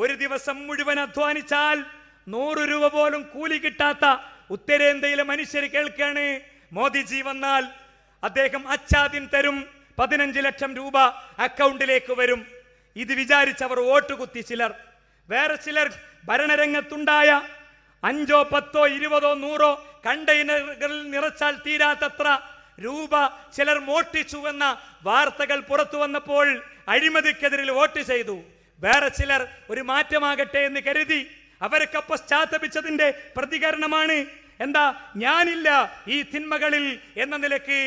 ഒരു ദിവസം മുഴുവൻ അധ്വാനിച്ചാൽ നൂറ് രൂപ പോലും കൂലി കിട്ടാത്ത ഉത്തരേന്ത്യയിലെ മനുഷ്യർ കേൾക്കാണ്. മോദിജി വന്നാൽ അദ്ദേഹം അച്ചാദ്യം തരും പതിനഞ്ച് ലക്ഷം രൂപ അക്കൗണ്ടിലേക്ക് വരും. ഇത് വിചാരിച്ചവർ വോട്ട് കുത്തി ചിലർ. വേറെ ചിലർ ഭരണരംഗത്തുണ്ടായ അഞ്ചോ പത്തോ ഇരുപതോ നൂറോ കണ്ടെയ്നറുകളിൽ നിറച്ചാൽ തീരാത്തത്ര രൂപ ചിലർ മോഷ്ടിച്ചു എന്ന വാർത്തകൾ പുറത്തു വന്നപ്പോൾ അഴിമതിക്കെതിരിൽ വോട്ട് ചെയ്തു. വേറെ ചിലർ ഒരു മാറ്റമാകട്ടെ എന്ന് കരുതി അവരൊക്കെ പശ്ചാത്തപിച്ചതിന്റെ പ്രതികരണമാണ്. എന്താ? ഞാനില്ല ഈ തിന്മകളിൽ എന്ന നിലയ്ക്ക്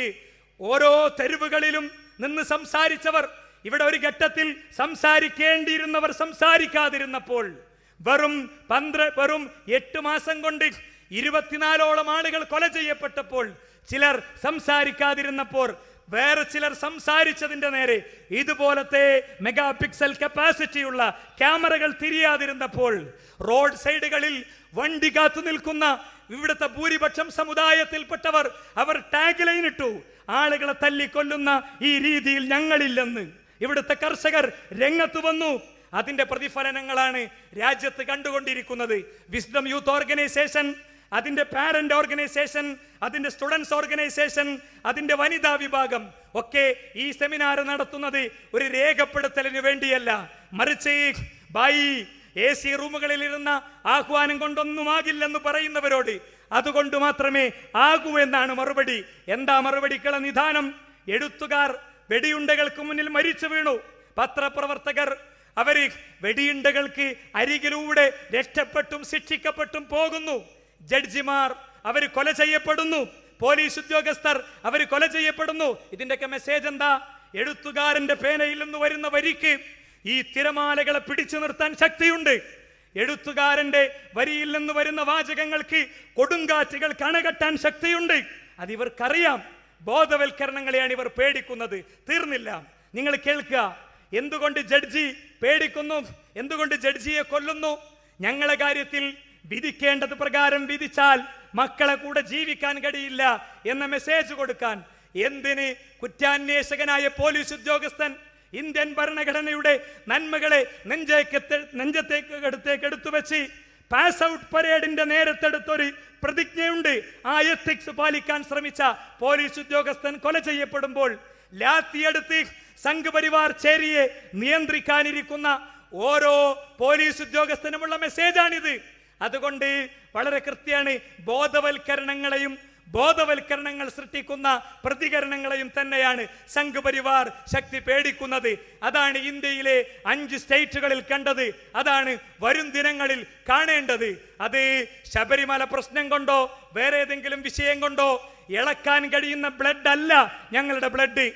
ഓരോ തെരുവുകളിലും നിന്ന് സംസാരിച്ചവർ ഇവിടെ ഒരു ഘട്ടത്തിൽ സംസാരിക്കേണ്ടിയിരുന്നവർ സംസാരിക്കാതിരുന്നപ്പോൾ വെറും പന്ത്ര വെറും എട്ട് മാസം കൊണ്ട് ഇരുപത്തിനാലോളം ആളുകൾ കൊല ചെയ്യപ്പെട്ടപ്പോൾ ചിലർ സംസാരിക്കാതിരുന്നപ്പോൾ വേറെ ചിലർ സംസാരിച്ചതിന്റെ നേരെ ഇതുപോലത്തെ മെഗാ പിക്സൽ കപ്പാസിറ്റിയുള്ള ക്യാമറകൾ തിരിയാതിരുന്നപ്പോൾ റോഡ് സൈഡുകളിൽ വണ്ടി കാത്തു നിൽക്കുന്ന ഇവിടുത്തെ ഭൂരിപക്ഷം സമുദായത്തിൽപ്പെട്ടവർ അവർ ടാഗ് ലൈൻ ഇട്ടു. ആളുകളെ തല്ലിക്കൊല്ലുന്ന ഈ രീതിയിൽ ഞങ്ങളില്ലെന്ന്. ഇവിടുത്തെ കർഷകർ രംഗത്ത് വന്നു. അതിന്റെ പ്രതിഫലനങ്ങളാണ് രാജ്യത്ത് കണ്ടുകൊണ്ടിരിക്കുന്നത്. വിസ്ഡം യൂത്ത് ഓർഗനൈസേഷൻ അതിന്റെ പാരന്റ് ഓർഗനൈസേഷൻ അതിന്റെ സ്റ്റുഡൻസ് ഓർഗനൈസേഷൻ അതിന്റെ വനിതാ വിഭാഗം ഒക്കെ ഈ സെമിനാർ നടത്തുന്നത് ഒരു രേഖപ്പെടുത്തലിന് വേണ്ടിയല്ല. മറിച്ച് ബായി എ സി റൂമുകളിൽ ഇരുന്ന ആഹ്വാനം കൊണ്ടൊന്നുമാകില്ലെന്ന് പറയുന്നവരോട് അതുകൊണ്ട് മാത്രമേ ആകൂ എന്നാണ് മറുപടി. എന്താ മറുപടിക്കുള്ള നിധാനം എഴുത്തുകാർ വെടിയുണ്ടകൾക്ക് മുന്നിൽ മരിച്ചു വീണു. പത്രപ്രവർത്തകർ അവർ വെടിയുണ്ടകൾക്ക് അരികിലൂടെ രക്ഷപ്പെട്ടും ശിക്ഷിക്കപ്പെട്ടും പോകുന്നു. ജഡ്ജിമാർ അവർ കൊല ചെയ്യപ്പെടുന്നു. പോലീസ് ഉദ്യോഗസ്ഥർ അവർ കൊല ചെയ്യപ്പെടുന്നു. ഇതിന്റെയൊക്കെ മെസ്സേജ് എന്താ? എഴുത്തുകാരന്റെ പേനയിൽ നിന്ന് വരുന്ന വരിക്ക് ഈ തിരമാലകളെ പിടിച്ചു നിർത്താൻ ശക്തിയുണ്ട്. എഴുത്തുകാരന്റെ വരിയിൽ നിന്ന് വരുന്ന വാചകങ്ങൾക്ക് കൊടുങ്കാറ്റുകൾ കണകെട്ടാൻ ശക്തിയുണ്ട്. അതിവർക്കറിയാം ബോധവൽക്കരണങ്ങളെയാണ് ഇവർ പേടിക്കുന്നത്. തീർന്നില്ല. നിങ്ങൾ കേൾക്കുക. എന്തുകൊണ്ട് ജഡ്ജി പേടിക്കുന്നു? എന്തുകൊണ്ട് ജഡ്ജിയെ കൊല്ലുന്നു? ഞങ്ങളെ കാര്യത്തിൽ വിധിക്കേണ്ടത് പ്രകാരം വിധിച്ചാൽ മക്കളെ കൂടെ ജീവിക്കാൻ കഴിയില്ല എന്ന മെസ്സേജ് കൊടുക്കാൻ. എന്തിന് കുറ്റാന്വേഷകനായ പോലീസ് ഉദ്യോഗസ്ഥൻ ഇന്ത്യൻ ഭരണഘടനയുടെ നന്മകളെ നെഞ്ചേക്ക് നെഞ്ചത്തേക്ക് അടുത്തേക്ക് എടുത്തു വെച്ച് പാസ് ഔട്ട് പരേഡിന്റെ നേരത്തെടുത്തൊരു പ്രതിജ്ഞയുണ്ട്. ആ എത്തിക്സ് പാലിക്കാൻ ശ്രമിച്ച പോലീസ് ഉദ്യോഗസ്ഥൻ കൊല ചെയ്യപ്പെടുമ്പോൾ ലാത്തിയെടുത്ത് സംഘപരിവാർ ചേരിയെ നിയന്ത്രിക്കാനിരിക്കുന്ന ഓരോ പോലീസ് ഉദ്യോഗസ്ഥനുമുള്ള മെസ്സേജാണിത് അതുകൊണ്ട് വളരെ കൃത്യമാണ് ബോധവൽക്കരണങ്ങളെയും ബോധവൽക്കരണങ്ങൾ സൃഷ്ടിക്കുന്ന പ്രതികരണങ്ങളെയും തന്നെയാണ് സംഘപരിവാർ ശക്തി പേടിക്കുന്നത്. അതാണ് ഇന്ത്യയിലെ അഞ്ച് സ്റ്റേറ്റുകളിൽ കണ്ടത്. അതാണ് വരും ദിനങ്ങളിൽ കാണേണ്ടത്. അത് ശബരിമല പ്രശ്നം കൊണ്ടോ വേറെ ഏതെങ്കിലും വിഷയം കൊണ്ടോ ഇളക്കാൻ കഴിയുന്ന ബ്ലഡ് അല്ല ഞങ്ങളുടെ ബ്ലഡ്